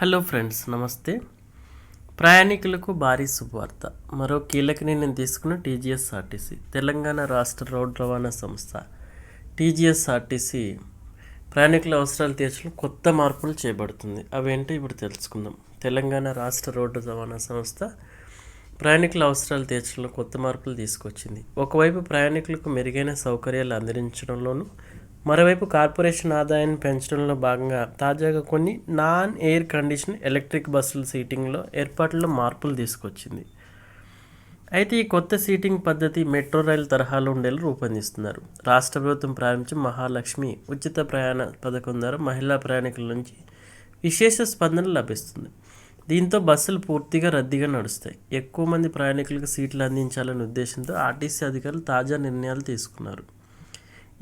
Hello friends నమస్తే. ప్రయాణికులకు భారీ శుభవార్త. మరో కీలక నిర్ణయం తీసుకున్న టీజీఎస్ఆర్టీసీ తెలంగాణ రాష్ట్ర రోడ్డు రవాణా సంస్థ. టీజీఎస్ఆర్టీసీ ప్రయాణికుల అవసరాలు తీర్చడం కొత్త మార్పులు చేపడుతుంది. అవేంటో ఇప్పుడు తెలుసుకుందాం. తెలంగాణ రాష్ట్ర రోడ్డు రవాణా సంస్థ ప్రయాణికుల అవసరాలు తీర్చడంలో కొత్త మార్పులు తీసుకొచ్చింది. ఒకవైపు ప్రయాణికులకు మెరుగైన సౌకర్యాలు అందించడంలోనూ మరోవైపు కార్పొరేషన్ ఆదాయాన్ని పెంచడంలో భాగంగా తాజాగా కొన్ని నాన్ ఎయిర్ కండిషన్ ఎలక్ట్రిక్ బస్సుల సీటింగ్లో ఏర్పాట్లలో మార్పులు తీసుకొచ్చింది. అయితే ఈ కొత్త సీటింగ్ పద్ధతి మెట్రో రైలు తరహాలో ఉండేలా రూపొందిస్తున్నారు. రాష్ట్ర ప్రభుత్వం ప్రారంభించిన మహాలక్ష్మి ఉచిత ప్రయాణ పథకం ద్వారా మహిళా ప్రయాణికుల నుంచి విశేష స్పందన లభిస్తుంది. దీంతో బస్సులు పూర్తిగా రద్దీగా నడుస్తాయి. ఎక్కువ మంది ప్రయాణికులకు సీట్లు అందించాలనే ఉద్దేశంతో ఆర్టీసీ అధికారులు తాజా నిర్ణయాలు తీసుకున్నారు.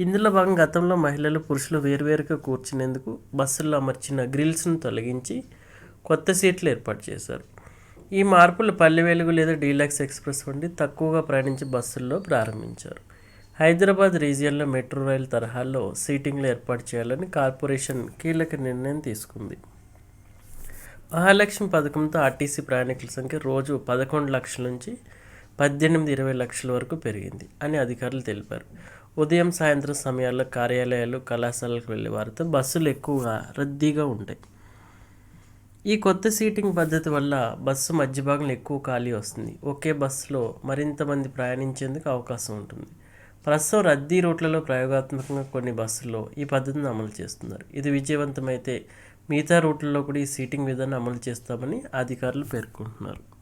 ఇందులో భాగంగా గతంలో మహిళలు పురుషులు వేరువేరుగా కూర్చునేందుకు బస్సుల్లో అమర్చిన గ్రిల్స్ను తొలగించి కొత్త సీట్లు ఏర్పాటు చేశారు. ఈ మార్పులు పల్లె వెలుగు లేదా డీలక్స్ ఎక్స్ప్రెస్ వంటి తక్కువగా ప్రయాణించే బస్సుల్లో ప్రారంభించారు. హైదరాబాద్ రీజియన్లో మెట్రో రైలు తరహాల్లో సీటింగ్లు ఏర్పాటు చేయాలని కార్పొరేషన్ కీలక నిర్ణయం తీసుకుంది. మహాలక్ష్మి పథకంతో ఆర్టీసీ ప్రయాణికుల సంఖ్య రోజు పదకొండు లక్షల నుంచి పద్దెనిమిది ఇరవై లక్షల వరకు పెరిగింది అని అధికారులు తెలిపారు. ఉదయం సాయంత్రం సమయాల్లో కార్యాలయాలు కళాశాలకు వెళ్ళే వారితో బస్సులు ఎక్కువగా రద్దీగా ఉంటాయి. ఈ కొత్త సీటింగ్ పద్ధతి వల్ల బస్సు మధ్య భాగంలో ఎక్కువ ఖాళీ వస్తుంది. ఒకే బస్సులో మరింత మంది ప్రయాణించేందుకు అవకాశం ఉంటుంది. ప్రస్తుతం రద్దీ రూట్లలో ప్రయోగాత్మకంగా కొన్ని బస్సుల్లో ఈ పద్ధతిని అమలు చేస్తున్నారు. ఇది విజయవంతమైతే మిగతా రూట్లలో కూడా ఈ సీటింగ్ విధానం అమలు చేస్తామని అధికారులు పేర్కొంటున్నారు.